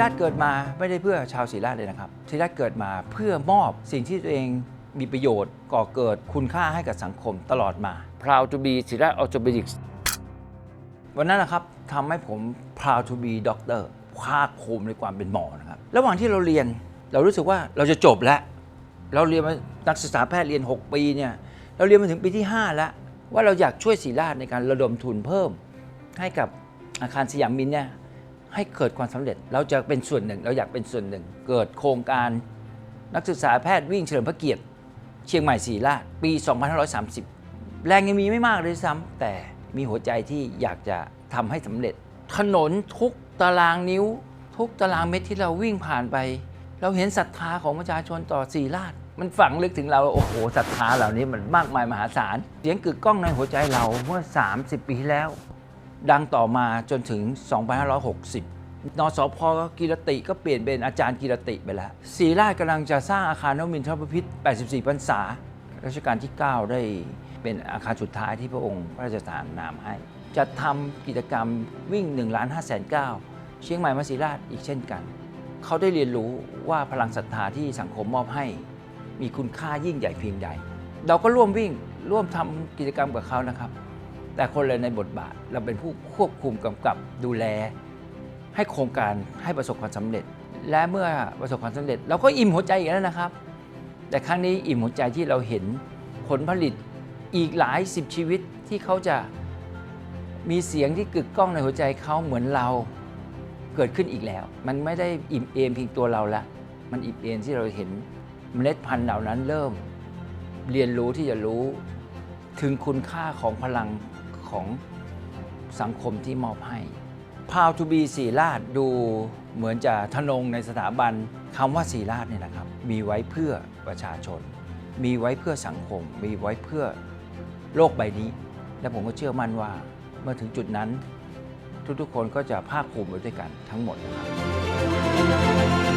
ราชเกิดมาไม่ได้เพื่อชาวศรีราชเลยนะครับศรีราชเกิดมาเพื่อมอบสิ่งที่ตัวเองมีประโยชน์ก่อเกิดคุณค่าให้กับสังคมตลอดมา proud to be ศรีราช orthopedics วันนั้นนะครับทำให้ผม proud to be doctor ภาคภูมิในความเป็นหมอนะครับระหว่างที่เราเรียนเรารู้สึกว่าเราจะจบแล้ว เราเรียนมานักศึกษาแพทย์เรียน 6 ปีเนี่ยเราเรียนมาถึงปีที่ 5 แล้ว ว่าเราอยากช่วยศรีราชในการระดมทุนเพิ่ม ให้กับอาคารสยามมินเนี่ย ให้เกิดความสำเร็จ เราจะเป็นส่วนหนึ่ง เราอยากเป็นส่วนหนึ่ง เกิดโครงการนักศึกษาแพทย์วิ่งเฉลิมพระเกียรติ เชียงใหม่ศรีราชปี 2530 แรงยังมีไม่มากเลยซ้ำแต่มีหัวใจที่อยากจะทำให้สำเร็จ ถนนทุกตารางนิ้ว ทุกตารางเมตรที่เราวิ่งผ่านไป เราเห็นศรัทธาของประชาชนต่อศรีราชมันฝังลึกถึงเราโอ้โหศรัทธาเหล่านี้มันมากมายมหาศาลเสียงกึกก้องในหัวใจเราเมื่อ 30 ปีที่แล้ว ดังต่อมาจนถึง 2560นสพกิรติก็เปลี่ยนเป็นอาจารย์กิรติไปแล้วศรีราชกำลังจะสร้างอาคารนมินทรบพิตร84พรรษารัชกาลที่ 9 ได้เป็นอาคารสุดท้ายที่พระองค์พระราชทานนามให้จัดทำกิจกรรมวิ่ง1ล้าน5แสน9เชียงใหม่มาศรีราชอีกเช่นกัน เขาได้เรียนรู้ว่าพลังศรัทธาที่สังคมมอบให้ มีคุณค่ายิ่งใหญ่เพียงใด เราก็ร่วมวิ่งร่วมทำกิจกรรมกับเขานะครับ แต่คนเลยในบทบาทเราเป็นผู้ควบคุมกำกับดูแล ให้โครงการให้ประสบความสำเร็จ และเมื่อประสบความสำเร็จ เราก็อิ่มหัวใจอีกแล้วนะครับ แต่ครั้งนี้อิ่มหัวใจที่เราเห็นผลผลิตอีกหลายสิบชีวิตที่เขาจะมีเสียงที่กึกก้องในหัวใจเขาเหมือนเราเกิดขึ้นอีกแล้ว มันไม่ได้อิ่มเอมเพียงตัวเราละ มันอิ่มเอมที่เราเห็นเมล็ดพันธุ์เหล่านั้นเริ่ม เรียนรู้ที่จะรู้ถึงคุณค่าของพลัง ของสังคมที่มอบให้ Proud to be ศรีราชดูเหมือนจะทะนงในสถาบันคำว่าศรีราชเนี่ยนะครับ มีไว้เพื่อประชาชน มีไว้เพื่อสังคม มีไว้เพื่อโลกใบนี้ และผมก็เชื่อมั่นว่าเมื่อถึงจุดนั้น ทุกๆคนก็จะภาคภูมิไปด้วยกันทั้งหมดนะครับ